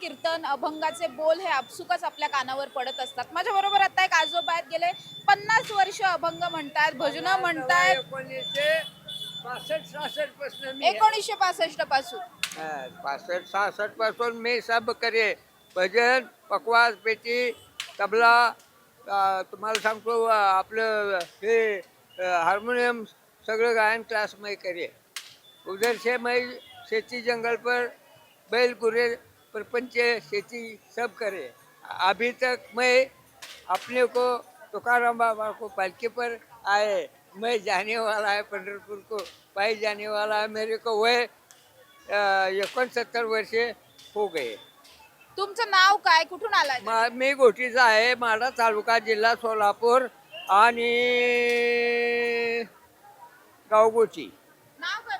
कीर्तन अभंगाचे बोल हे आपसुकच आपल्या कानावर पडत असतात. माझ्या बरोबर आता एक आजोबा आहेत गेले पन्नास वर्ष अभंग म्हणतात भजन म्हणतायत एकोणीसशे पासष्टपासून पासष्ट सहासष्टपासून मी सब करे. भजन पकवास पेटी तबला तुम्हाला सांगतो आपलं हे हार्मोनियम सगळं गायन क्लास में करे. उधर से मैं खेती जंगल पर बैल गुरे प्रपंच खेती सब करे। अभी तक मैं अपने को तुकाराम बाबा को पालकी पर आए। मैं जाने वाला है पंढरपुर को पाई जाने वाला है। मेरे को वह एकोणसत्तर वर्षे हो गए। तुमचं नाव काय? कुठून आलाय? मा मी गोटीचा आहे माडा तालुका जिल्हा सोलापूर आणि गावगोटी नाव काय पण तुमचं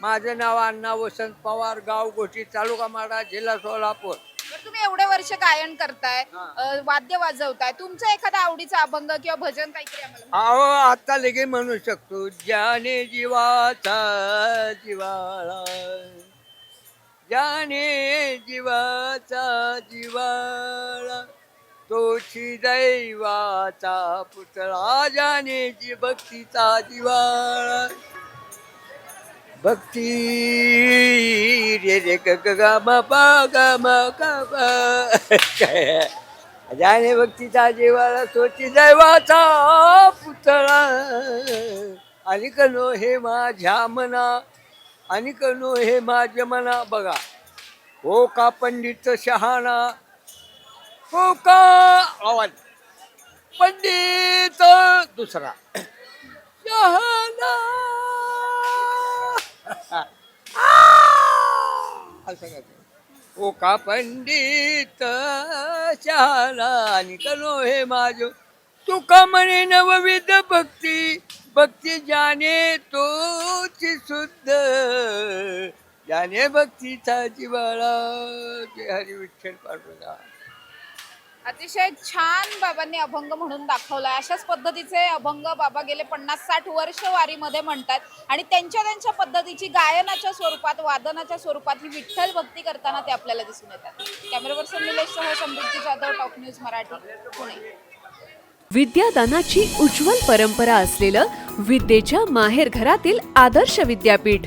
माझं नाव अण्णा वसंत पवार गाव गोटी तालुका माडा जिल्हा सोलापूर. बरं, तुम्ही एवढे वर्ष गायन करताय. अ, वाद्य वाजवताय. तुमचा एखादा आवडीचा अभंग किंवा भजन काहीतरी आम्हाला अहो आता लगे म्हणू शकतो ज्याने जीवाचा जिवाळा ज्याने जीवाचा जिवाळा तोची दैवाचा पुतळा ज्याने जी भक्तीचा जिवाळा भक्ती. रे रे ग ग ग म प ग म ग प ज्याने भक्तीचा जीवाला सोची दैवाचा पुतळा. आणि कनो हे माझ्या मना आणि कनो हे माझ्या मना. बघा हो का पंडित शहाणा हो का आवाज. पंडित दुसरा. शहाणा. असं ओ का पंडित शहाणा आणि कलो हो हे माझ. तुका म्हणे नवविध भक्ती भक्ती जाने तोची शुद्ध. जाने भक्तीचा जिवाळा हरी विठ्ठल पाठवला अतिशय छान बाबांनी अभंग म्हणून दाखवलाय. अशाच पद्धतीचे अभंग बाबा गेले पन्नास साठ वर्ष वारीमध्ये म्हणतात. आणि त्यांच्या त्यांच्या पद्धतीची गायनाच्या स्वरूपात वादनाच्या स्वरूपात ही विठ्ठल भक्ती करताना ते आपल्याला दिसून येतात. Camera person Nilesh Samruddhi Jadhav top news Marathi Pune. विद्यादानाची उज्ज्वल परंपरा असलेलं विद्येच्या माहेर घरातील आदर्श विद्यापीठ.